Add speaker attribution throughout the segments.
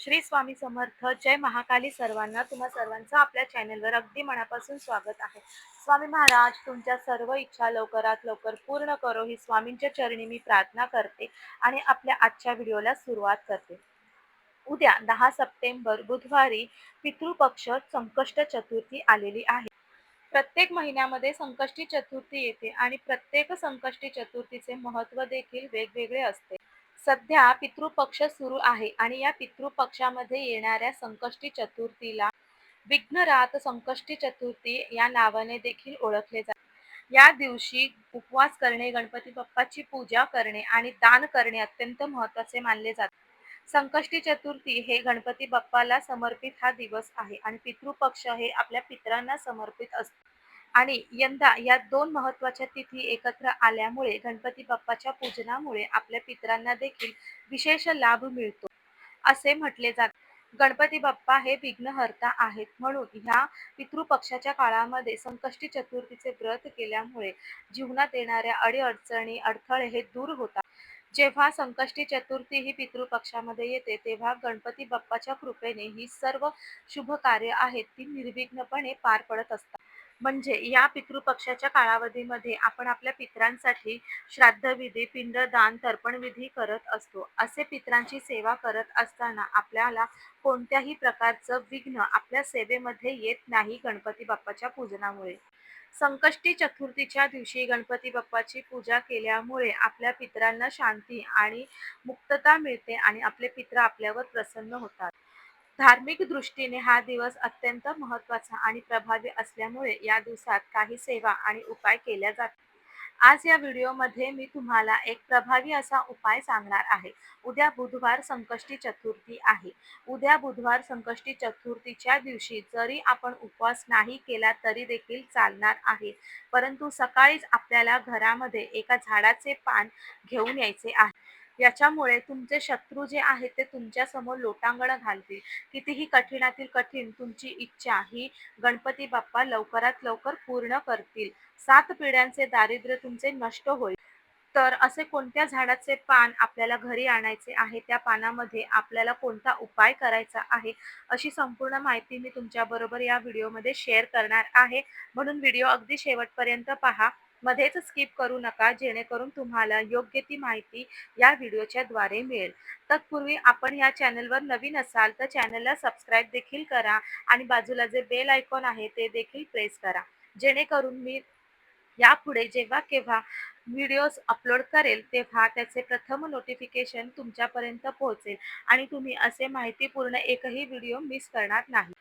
Speaker 1: श्री स्वामी समर्थ. जय महाकाली सर्वांना. तुम्हा सर्वांचं आपल्या चॅनेलवर अगदी मनापासून स्वागत आहे. स्वामी महाराज तुमच्या सर्व इच्छा लवकरात लवकर पूर्ण करो. ही स्वामींच्या चरणी मी प्रार्थना करते आणि आपल्या आजच्या व्हिडिओला सुरुवात करते. उद्या दहा सप्टेंबर बुधवारी पितृपक्ष संकष्ट चतुर्थी आलेली आहे. प्रत्येक महिन्यामध्ये संकष्टी चतुर्थी येते आणि प्रत्येक संकष्टी चतुर्थीचे महत्त्व देखील वेगवेगळे असते. सध्या पितृपक्ष सुरू आहे आणि या पितृपक्षामध्ये येणाऱ्या संकष्टी चतुर्थीला विघ्नरात संकष्टी चतुर्थी या नावाने देखील ओळखले जाते. या दिवशी उपवास करणे गणपती बाप्पाची पूजा करणे आणि दान करणे अत्यंत महत्त्वाचे मानले जाते. संकष्टी चतुर्थी हे गणपती बाप्पाला समर्पित हा दिवस आहे आणि पितृपक्ष हे आपल्या पितरांना समर्पित असते. आणि यंदा या दोन महत्त्वाच्या तिथी एकत्र आल्यामुळे गणपती बाप्पाच्या पूजनामुळे आपल्या पितरांना देखील विशेष लाभ मिळतो असे म्हटले जाते. गणपती बाप्पा हे विघ्नहर्ता आहेत म्हणून ह्या पितृपक्षाच्या काळामध्ये संकष्टी चतुर्थीचे व्रत केल्यामुळे जीवनात येणाऱ्या अडीअडचणी अडथळे हे दूर होतात. जेव्हा संकष्टी चतुर्थी ही पितृपक्षामध्ये येते तेव्हा गणपती बाप्पाच्या कृपेने ही सर्व शुभ कार्य आहेत ती निर्विघ्नपणे पार पडत असतात. म्हणजे या पितृपक्षाच्या कालावधीमध्ये आपण आपल्या पितरांसाठी श्राद्धविधी पिंडदान तर्पणविधी करत असतो. असे पितरांची सेवा करत असताना आपल्याला कोणत्याही प्रकारचं विघ्न आपल्या सेवेमध्ये येत नाही गणपती बाप्पाच्या पूजनामुळे. संकष्टी चतुर्थीच्या दिवशी गणपती बाप्पाची पूजा केल्यामुळे आपल्या पितरांना शांती आणि मुक्तता मिळते आणि आपले पित्र आपल्यावर प्रसन्न होतात. धार्मिक दृष्टीने हा दिवस अत्यंत महत्त्वाचा आणि प्रभावी असल्यामुळे या दिवसात काही सेवा आणि उपाय केल्या जातात आज या व्हिडिओमध्ये मी तुम्हाला एक प्रभावी असा उपाय सांगणार आहे. उद्या बुधवार संकष्टी चतुर्थी आहे. उद्या बुधवार संकष्टी चतुर्थीच्या दिवशी जरी आपण उपवास नाही केला तरी देखील चालणार आहे. परंतु सकाळीच आपल्याला घरामध्ये एका झाडाचे पान घेऊन यायचे आहे. याच्यामुळे तुमचे शत्रू जे आहेत ते तुमच्यासमोर लोटांगण घालतील. कितीही कठीणातील कठीण तुमची इच्छा ही गणपती बाप्पा लवकरात लवकर पूर्ण करतील. सात पिढ्यांचे दारिद्र्य तुमचे नष्ट होईल. तर असे कोणत्या झाडाचे पान आपल्याला घरी आणायचे आहे? त्या पानामध्ये आपल्याला कोणता उपाय करायचा आहे? अशी संपूर्ण माहिती मी तुमच्याबरोबर या व्हिडिओमध्ये शेअर करणार आहे. म्हणून व्हिडिओ अगदी शेवटपर्यंत पहा. मध्येच स्किप करू नका जेणेकरून तुम्हाला योग्य ती माहिती या व्हिडिओच्या द्वारे मिळेल. तत्पूर्वी आपण या चॅनलवर नवीन असाल तर चॅनलला सबस्क्राईब देखील करा आणि बाजूला जे बेल आयकॉन आहे ते देखील प्रेस करा. जेणेकरून मी यापुढे जेव्हा केव्हा व्हिडिओज अपलोड करेल तेव्हा त्याचे प्रथम नोटिफिकेशन तुमच्यापर्यंत पोहोचेल आणि तुम्ही असे माहितीपूर्ण एकही व्हिडिओ मिस करणार नाही.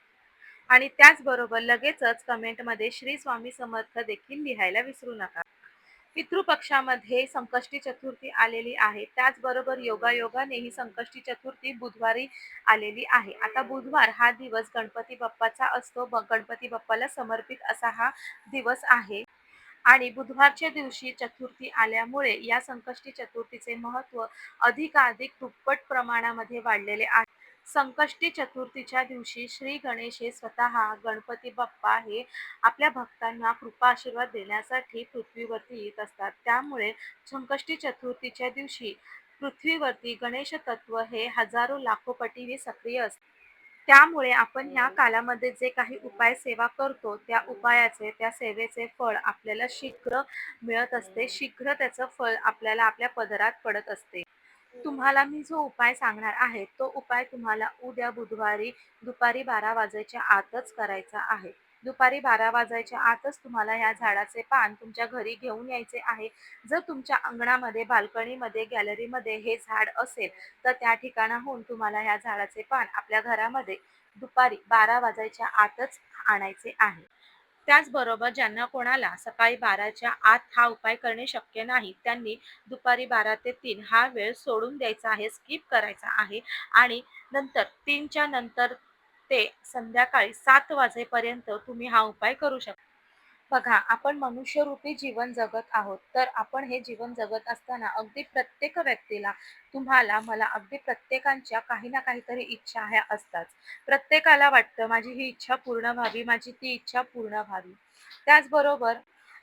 Speaker 1: आणि त्याचबरोबर लगेचच कमेंटमध्ये श्री स्वामी समर्थ देखील लिहायला विसरू नका. पितृपक्षामध्ये संकष्टी चतुर्थी आलेली आहे. त्याचबरोबर योगायोगाने ही संकष्टी चतुर्थी बुधवारी आलेली आहे. आता बुधवार हा दिवस गणपती बाप्पाचा असतो. गणपती बाप्पाला समर्पित असा हा दिवस आहे. आणि बुधवारच्या दिवशी चतुर्थी आल्यामुळे या संकष्टी चतुर्थीचे महत्त्व अधिकाधिक दुप्पट प्रमाणामध्ये वाढलेले आहे. संकष्टी चतुर्थीच्या दिवशी श्री गणेश हे स्वतः गणपती बाप्पा हे आपल्या भक्तांना कृपा आशीर्वाद देण्यासाठी पृथ्वीवरती येत असतात. त्यामुळे संकष्टी चतुर्थीच्या दिवशी पृथ्वीवरती गणेश तत्व हे हजारो लाखो पटीने सक्रिय असते. त्यामुळे आपण ह्या कालामध्ये जे काही उपाय सेवा करतो त्या उपायाचे त्या सेवेचे फळ आपल्याला शीघ्र मिळत असते. शीघ्र त्याचं फळ आपल्याला आपल्या पदरात पडत असते. तुम्हाला मी जो उपाय सांगणार आहे तो उपाय तुम्हाला उद्या बुधवारी दुपारी बारा वाजायच्या आतच करायचा आहे. दुपारी बारा वाजायच्या आतच तुम्हाला या झाडाचे पान तुमच्या घरी घेऊन यायचे आहे. जर तुमच्या अंगणामध्ये बाल्कनीमध्ये गॅलरीमध्ये हे झाड असेल तर त्या ठिकाणाहून तुम्हाला या झाडाचे पान आपल्या घरामध्ये दुपारी बारा वाजायच्या आतच आणायचे आहे. त्याचबरोबर ज्यांना कोणाला सकाळी बाराच्या आत हा उपाय करणे शक्य नाही त्यांनी दुपारी बारा ते तीन हा वेळ सोडून द्यायचा आहे स्किप करायचा आहे. आणि नंतर तीनच्या नंतर ते संध्याकाळी सात वाजेपर्यंत तुम्ही हा उपाय करू शकता. बघा आपण मनुष्यरूपी जीवन जगत आहोत तर आपण हे जीवन जगत असताना अगदी प्रत्येक व्यक्तीला तुम्हाला मला अगदी प्रत्येकांच्या काही ना काहीतरी इच्छा ह्या असतात. प्रत्येकाला वाटतं माझी ही इच्छा पूर्ण व्हावी माझी ती इच्छा पूर्ण व्हावी. त्याचबरोबर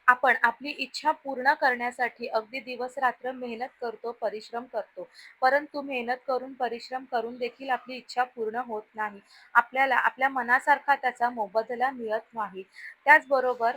Speaker 1: आपण आपली इच्छा पूर्ण करण्यासाठी अगदी दिवस रात्र मेहनत करतो परिश्रम करतो. परंतु मेहनत करून परिश्रम करून देखील आपली इच्छा पूर्ण होत नाही. आपल्याला आपल्या मनासारखा त्याचा मोबदला मिळत नाही. त्याचबरोबर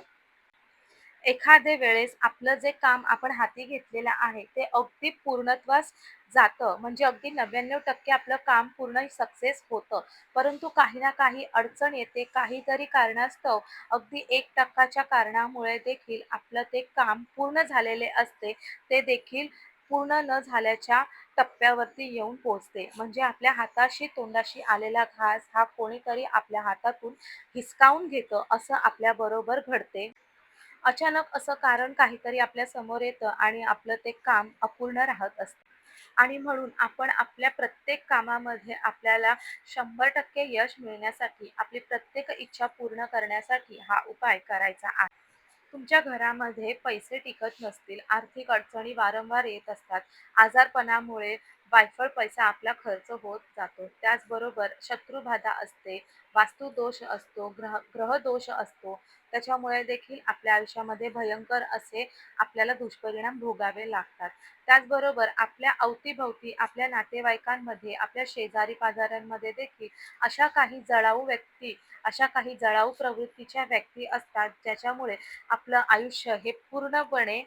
Speaker 1: एखादे वेळेस आपलं जे काम आपण हाती घेतलेलं आहे ते अगदी पूर्णत्वास जातं. म्हणजे अगदी नव्याण्णव टक्के आपलं काम पूर्ण सक्सेस होतं. परंतु काही ना काही अडचण येते. काहीतरी कारणास्तव अगदी एक टक्काच्या कारणामुळे देखील आपलं ते काम पूर्ण झालेले असते. ते देखील पूर्ण न झाल्याच्या टप्प्यावरती येऊन पोहोचते. म्हणजे आपल्या हाताशी तोंडाशी आलेला घास हा कोणीतरी आपल्या हातातून हिसकावून घेतं. असं आपल्या बरोबर घडते. अचानक असं कारण काहीतरी आपल्यासमोर येतं आणि आपलं ते काम अपूर्ण राहत असतं. आणि म्हणून आपण आपल्या प्रत्येक कामामध्ये आपल्याला शंभर टक्के यश मिळण्यासाठी आपली प्रत्येक इच्छा पूर्ण करण्यासाठी हा उपाय करायचा आहे. तुमच्या घरामध्ये पैसे टिकत नसतील आर्थिक अडचणी वारंवार येत असतात आजारपणामुळे वायफळ पैसा आपला खर्च होत जातो. त्याचबरोबर शत्रुबाधा असते वास्तुदोष असतो ग्रह ग्रहदोष असतो. त्याच्यामुळे देखील आपल्या आयुष्यामध्ये भयंकर असे आपल्याला दुष्परिणाम भोगावे लागतात. त्याचबरोबर आपल्या अवतीभवती आपल्या नातेवाईकांमध्ये आपल्या शेजारी पाजाऱ्यांमध्ये देखील अशा काही जळाऊ व्यक्ती अशा काही जळाऊ प्रवृत्तीच्या व्यक्ती असतात ज्याच्यामुळे आपलं आयुष्य हे पूर्णपणे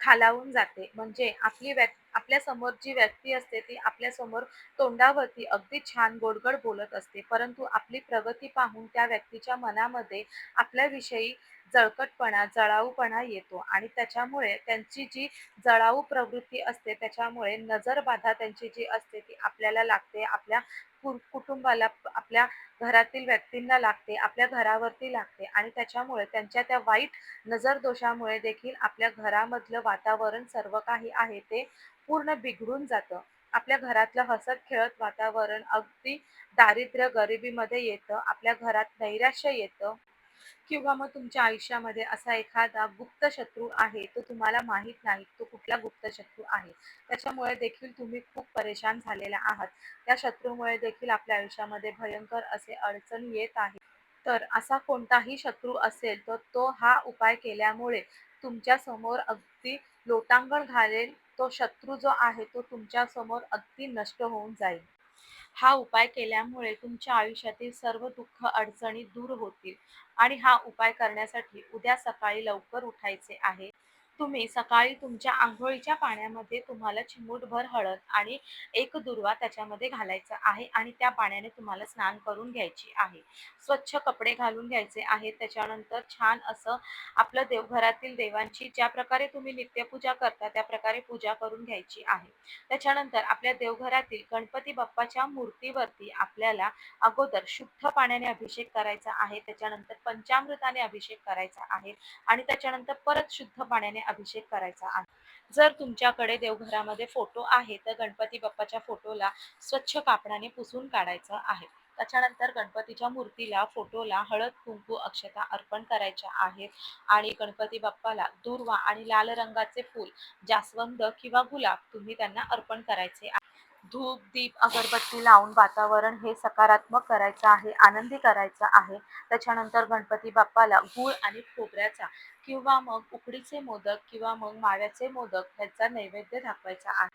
Speaker 1: खालावून जाते. म्हणजे आपली व्यक् आपल्यासमोर जी व्यक्ती असते ती आपल्यासमोर तोंडावरती अगदी छान गोडगड बोलत असते. परंतु आपली प्रगती पाहून त्या व्यक्तीच्या मनामध्ये आपल्याविषयी जळकटपणा जळाऊपणा येतो आणि त्याच्यामुळे त्यांची जी जळाऊ प्रवृत्ती असते त्याच्यामुळे नजरबाधा त्यांची जी असते ती आपल्याला लागते. आपल्या कुटुंबाला आपल्या घरातील व्यक्तींना लागते आपल्या घरावरती लागते आणि त्याच्यामुळे त्यांच्या त्या वाईट नजर दोषामुळे देखील आपल्या घरामधलं वातावरण सर्व काही आहे ते पूर्ण बिघडून जातं. आपल्या घरातलं हसत खेळत वातावरण अगदी दारिद्र्य गरिबीमध्ये येतं आपल्या घरात नैराश्य येतं. किंवा मग तुमच्या आयुष्यामध्ये असा एखादा गुप्त शत्रू आहे तो तुम्हाला माहीत नाही तो कुठला गुप्त शत्रू आहे. त्याच्यामुळे देखील तुम्ही खूप परेशान झालेला आहात. त्या शत्रूमुळे देखील आपल्या आयुष्यामध्ये भयंकर असे अडचण येत आहे. तर असा कोणताही शत्रू असेल तर तो हा उपाय केल्यामुळे तुमच्यासमोर अगदी लोटांगण घालेल. तो शत्रू जो आहे तो तुमच्यासमोर अगदी नष्ट होऊन जाईल. हा उपाय केल्यामुळे तुमच्या आयुष्यातील सर्व दुःख अडचणी दूर होतील आणि हा उपाय करण्यासाठी उद्या सकाळी लवकर उठायचे आहे. तुम्ही सकाळी तुमच्या आंघोळीच्या पाण्यामध्ये तुम्हाला चिमूटभर हळद आणि एक दुर्वा त्याच्यामध्ये घालायचा आहे आणि त्या पाण्याने तुम्हाला स्नान करून घ्यायची आहे. स्वच्छ कपडे घालून घ्यायचे आहे त्याच्यानंतर छान असं आपलं देवघरातील देवांची ज्या प्रकारे तुम्ही नित्यपूजा करता त्या प्रकारे पूजा करून घ्यायची आहे. त्याच्यानंतर आपल्या देवघरातील गणपती बाप्पाच्या मूर्तीवरती आपल्याला अगोदर शुद्ध पाण्याने अभिषेक करायचा आहे. त्याच्यानंतर पंचामृताने अभिषेक करायचा आहे आणि त्याच्यानंतर परत शुद्ध पाण्याने अभिषेक करायचा आहे. जर तुमच्याकडे देवघरामध्ये फोटो आहे तर गणपती बाप्पाच्या फोटोला स्वच्छ कापडाने पुसून काढायचं आहे. त्याच्यानंतर गणपतीच्या मूर्तीला फोटोला हळद कुंकू अक्षता अर्पण करायच्या आहेत आणि गणपती बाप्पाला दुर्वा आणि लाल रंगाचे फूल जास्वंद किंवा गुलाब तुम्ही त्यांना अर्पण करायचे आहे. धूप दीप अगरबत्ती लावून वातावरण हे सकारात्मक करायचं आहे आनंदी करायचं आहे. त्याच्यानंतर गणपती बाप्पाला गूळ आणि खोबऱ्याचा किंवा मग उकडीचे मोदक किंवा मग माव्याचे मोदक ह्याचा नैवेद्य दाखवायचा आहे.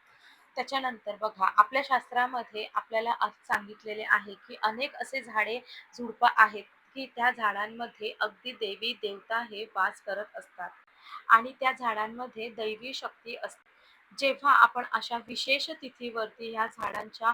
Speaker 1: त्याच्यानंतर बघा आपल्या शास्त्रामध्ये आपल्याला सांगितलेले आहे की अनेक असे झाडे झुडपं आहेत की त्या झाडांमध्ये अगदी देवी देवता हे वास करत असतात. आणि त्या झाडांमध्ये दैवी शक्ती असते. जेव्हा आपण अशा विशेष तिथीवरती ह्या झाडांच्या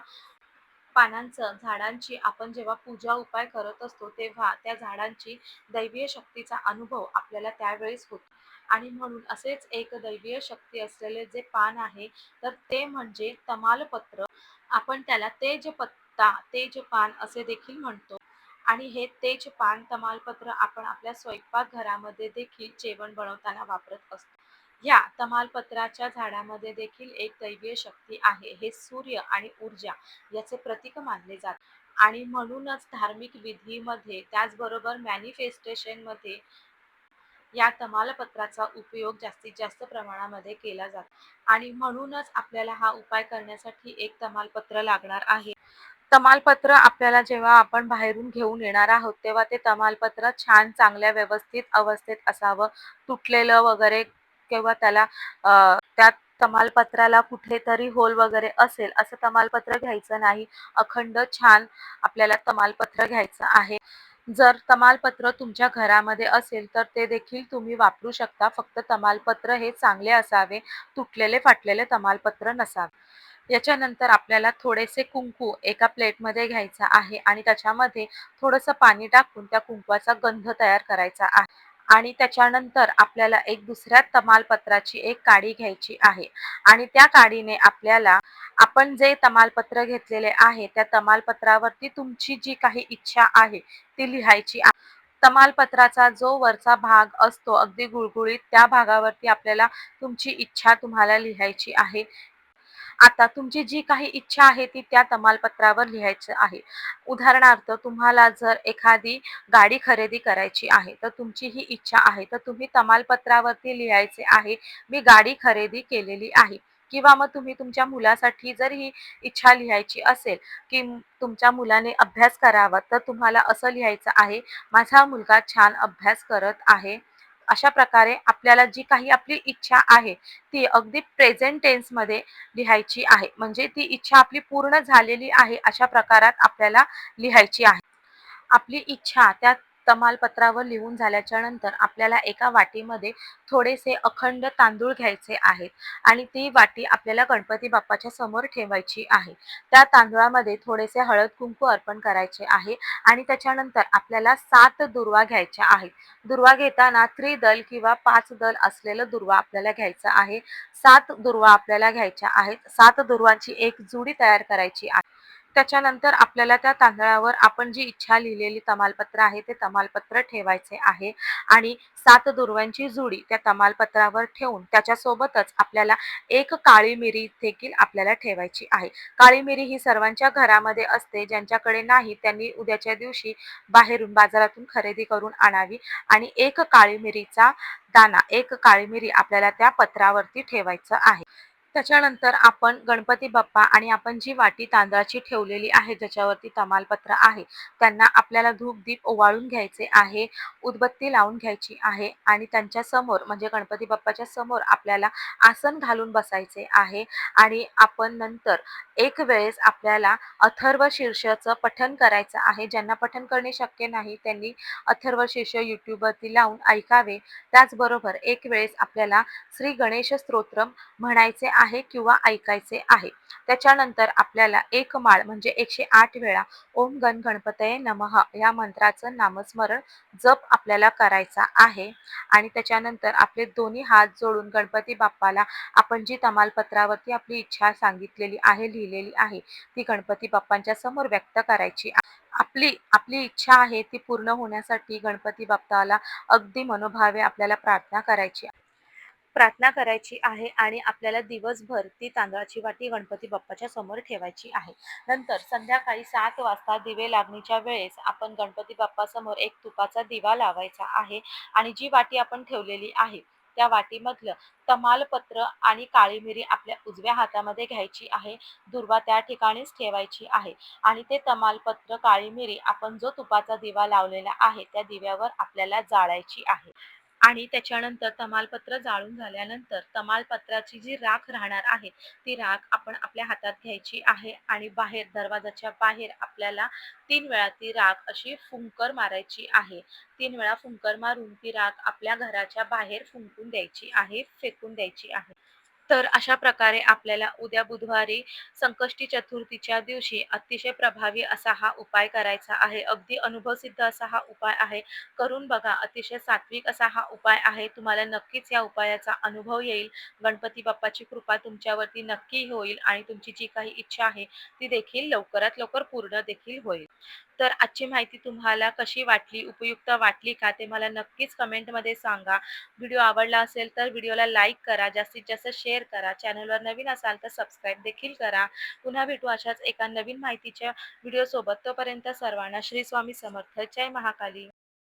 Speaker 1: पानांचं झाडांची आपण जेव्हा पूजा उपाय करत असतो तेव्हा त्या झाडांची दैवीय शक्तीचा अनुभव आपल्याला त्यावेळेस होतो. आणि म्हणून असेच एक दैवीय शक्ती असलेले जे पान आहे तर ते म्हणजे तमालपत्र. आपण त्याला तेज पत्ता तेज पान असे देखील म्हणतो. आणि हे तेज पान तमालपत्र आपण आपल्या स्वयंपाक घरामध्ये देखील जेवण बनवताना वापरत असतो. या तमालपत्राच्या झाडामध्ये देखील एक दैवीय शक्ती आहे. हे सूर्य आणि ऊर्जा याचे प्रतीक मानले जाते. आणि म्हणूनच धार्मिक विधीमध्ये त्याचबरोबर मॅनिफेस्टेशनमध्ये या तमालपत्राचा उपयोग जास्तीत जास्त प्रमाणामध्ये केला जातो. आणि म्हणूनच आपल्याला हा उपाय करण्यासाठी एक तमालपत्र लागणार आहे. तमालपत्र आपल्याला जेव्हा आपण बाहेरून घेऊन येणार आहोत तेव्हा ते तमालपत्र छान चांगल्या व्यवस्थित अवस्थेत असावं. तुटलेलं वगैरे किंवा त्याला त्या तमालपत्राला कुठेतरी होल वगैरे असेल असं तमालपत्र घ्यायचं नाही. अखंड छान आपल्याला तमालपत्र घ्यायचं आहे. जर तमालपत्र तुमच्या घरामध्ये असेल तर ते देखील तुम्ही वापरू शकता. फक्त तमालपत्र हे चांगले असावे तुटलेले फाटलेले तमालपत्र नसावे. याच्यानंतर आपल्याला थोडेसे कुंकू एका प्लेटमध्ये घ्यायचा आहे आणि त्याच्यामध्ये थोडंसं पाणी टाकून त्या कुंकवाचा गंध तयार करायचा आहे. आणि त्याच्यानंतर आपल्याला एक दुसऱ्या तमालपत्राची एक काडी घ्यायची आहे. आणि त्या काडीने आपल्याला आपण जे तमालपत्र घेतलेले आहे त्या तमालपत्रावरती तुमची जी काही इच्छा आहे ती लिहायची आहे. तमालपत्राचा जो वरचा भाग असतो अगदी गुळगुळीत त्या भागावरती आपल्याला तुमची इच्छा तुम्हाला लिहायची आहे. आता तुमची जी काही इच्छा आहे ती त्या तमालपत्रावर लिहायचं आहे. उदाहरणार्थ तुम्हाला जर एखादी गाडी खरेदी करायची आहे तर तुमची ही इच्छा आहे तर तुम्ही तमालपत्रावरती लिहायचे आहे मी गाडी खरेदी केलेली आहे. किंवा मग तुम्ही तुमच्या मुलासाठी जर ही इच्छा लिहायची असेल की तुमच्या मुलाने अभ्यास करावा तर तुम्हाला असं लिहायचं आहे माझा मुलगा छान अभ्यास करत आहे. अशा प्रकारे आपल्याला जी काही आपली इच्छा आहे ती अगदी प्रेझेंट टेन्समध्ये लिहायची आहे. म्हणजे ती इच्छा आपली पूर्ण झालेली आहे अशा प्रकारात आपल्याला लिहायची आहे. आपली इच्छा त्या तमालपत्रावर लिहून झाल्याच्यानंतर आपल्याला एका वाटीमध्ये थोडेसे अखंड तांदूळ घ्यायचे आहेत. आणि ती वाटी आपल्याला गणपती बाप्पाच्या समोर ठेवायची आहे. त्या तांदूळामध्ये थोडेसे हळद कुंकू अर्पण करायचे आहे. आणि त्याच्यानंतर आपल्याला सात दुर्वा घ्यायच्या आहेत. दुर्वा घेताना त्रिदल किंवा पाच दल असलेलं दुर्वा आपल्याला घ्यायचं आहे. सात दुर्वा आपल्याला घ्यायच्या आहेत. सात दुर्वांची एक जुडी तयार करायची आहे. त्याच्यानंतर आपल्याला त्या तांदळावर आपण जी इच्छा लिहिलेली तमालपत्र आहे ते तमालपत्र ठेवायचे आहे. आणि सात दुर्वांची जुडी त्या तमालपत्रावर ठेवून त्याच्यासोबतच आपल्याला एक काळी मिरी देखील आपल्याला ठेवायची आहे. काळी मिरी ही सर्वांच्या घरामध्ये असते ज्यांच्याकडे नाही त्यांनी उद्याच्या दिवशी बाहेरून बाजारातून खरेदी करून आणावी. आणि एक काळी मिरीचा दाना एक काळी मिरी आपल्याला त्या पत्रावरती ठेवायचं आहे. त्याच्यानंतर आपण गणपती बाप्पा आणि आपण जी वाटी तांदळाची ठेवलेली आहे ज्याच्यावरती तमालपत्र आहे त्यांना आपल्याला धूप दीप ओवाळून घ्यायचे आहे उदबत्ती लावून घ्यायची आहे आणि त्यांच्यासमोर म्हणजे गणपती बाप्पाच्या समोर आपल्याला आसन घालून बसायचे आहे आणि आपण नंतर एक वेळेस आपल्याला अथर्व शीर्षचं पठन करायचं आहे. ज्यांना पठन करणे शक्य नाही त्यांनी अथर्व शीर्ष यूट्यूबवरती लावून ऐकावे. त्याचबरोबर एक वेळेस आपल्याला श्री गणेश स्तोत्रम म्हणायचे आहे किंवा ऐकायचे आहे. त्याच्यानंतर आपल्याला एक माळ म्हणजे एकशे आठ वेळा ओम गण गणपतये नमः या मंत्राचं नामस्मरण जप आपल्याला करायचा आहे. आणि त्याच्यानंतर आपले दोन्ही हात जोडून गणपती बाप्पाला आपण जी तमालपत्रावरती आपली इच्छा सांगितलेली आहे लिहिलेली आहे ती गणपती बाप्पांच्या समोर व्यक्त करायची आपली आपली इच्छा आहे ती पूर्ण होण्यासाठी गणपती बाप्पाला अगदी मनोभावे आपल्याला प्रार्थना करायची प्रार्थना करायची आहे आणि आपल्याला दिवसभर ती तांदळाची वाटी गणपती बाप्पाच्या समोर ठेवायची आहे. नंतर संध्याकाळी सात वाजता दिवे लागणीच्या वेळेस आपण गणपती बाप्पासमोर एक तुपाचा दिवा लावायचा आहे आणि जी वाटी आपण ठेवलेली आहे त्या वाटीमधलं तमालपत्र आणि काळी मिरी आपल्या उजव्या हातामध्ये घ्यायची आहे दुर्वा त्या ठिकाणीच ठेवायची आहे आणि ते तमालपत्र काळी मिरी आपण जो तुपाचा दिवा लावलेला आहे त्या दिव्यावर आपल्याला जाळायची आहे. आणि त्याच्यानंतर तमालपत्र जाळून झाल्यानंतर तमालपत्राची जी राख राहणार आहे ती राख आपण आपल्या हातात घ्यायची आहे आणि बाहेर दरवाजाच्या बाहेर आपल्याला तीन वेळा ती राख अशी फुंकर मारायची आहे. तीन वेळा फुंकर मारून ती राख आपल्या घराच्या बाहेर फुंकून द्यायची आहे फेकून द्यायची आहे. तर अशा प्रकारे आपल्याला उद्या बुधवारी संकष्टी चतुर्थीच्या दिवशी अतिशय प्रभावी असा हा उपाय करायचा आहे. अगदी अनुभवसिद्ध असा हा उपाय आहे. करून बघा अतिशय सात्विक असा हा उपाय आहे. तुम्हाला नक्कीच या उपायाचा अनुभव येईल. गणपती बाप्पाची कृपा तुमच्यावरती नक्की होईल आणि तुमची जी काही इच्छा आहे ती देखील लवकरात लवकर पूर्ण देखील होईल. तर आजची माहिती तुम्हाला कशी वाटली उपयुक्त वाटली का ते मला नक्कीच कमेंटमध्ये सांगा. व्हिडिओ आवडला असेल तर व्हिडिओला लाईक करा जास्तीत जास्त शेअर करा. चॅनलवर नवीन असाल तर सबस्क्राईब देखील करा. पुन्हा भेटू अशाच एका नवीन माहितीच्या व्हिडिओसोबत. तोपर्यंत सर्वांना श्री स्वामी समर्थ. जय महाकाली.